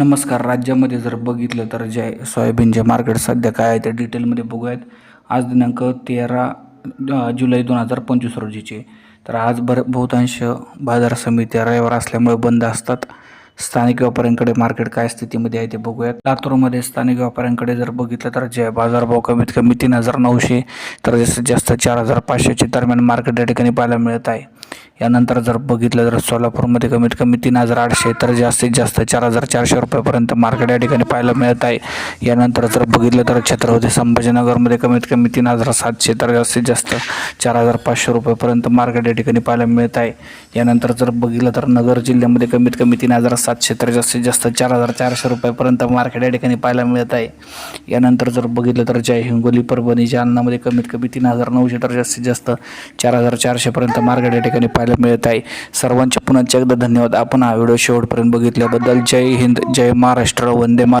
नमस्कार. राज्यामध्ये जर बघितलं तर जे सोयाबीनचे मार्केट सध्या काय आहे ते डिटेलमध्ये बघूयात. आज दिनांक तेरा जुलै दोन हजार पंचवीस रोजीचे. तर आज भर बहुतांश बाजार समित्या रविवार असल्यामुळे बंद असतात. स्थानिक व्यापाऱ्यांकडे मार्केट काय स्थितीमध्ये आहे ते बघूयात. लातूरमध्ये स्थानिक व्यापाऱ्यांकडे जर बघितलं तर जे बाजारभाव कमीत कमी तीन हजार नऊशे तर जास्तीत जास्त चार हजार पाचशेच्या दरम्यान मार्केट या ठिकाणी पाहायला मिळत आहे. यानंतर जर बघितलं तर सोलापूरमध्ये कमीत कमी तीन हजार आठशे तर जास्तीत जास्त चार हजार चारशे रुपयापर्यंत मार्केट या ठिकाणी पाहायला मिळत आहे. यानंतर जर बघितलं तर छत्रपती संभाजीनगरमध्ये कमीत कमी तीन हजार सातशे तर जास्तीत जास्त चार हजार पाचशे रुपयापर्यंत मार्केट या ठिकाणी पाहायला मिळत आहे. यानंतर जर बघितलं तर नगर जिल्ह्यामध्ये कमीत कमी तीन हजार सातशे तर जास्तीत जास्त चार हजार चारशे रुपयापर्यंत मार्केट या ठिकाणी पाहायला मिळत आहे. यानंतर जर बघितलं तर जय हिंगोली परभणी जालनामध्ये कमीत कमी तीन हजार नऊशे तर जास्तीत जास्त चार हजार चारशेपर्यंत मार्केट या ठिकाणी पाहायला मिळत आहे. सर्वांचे पुन्हा एकदा धन्यवाद. आपण हा व्हिडिओ शेवटपर्यंत बघितल्याबद्दल जय हिंद जय महाराष्ट्र वंदे मा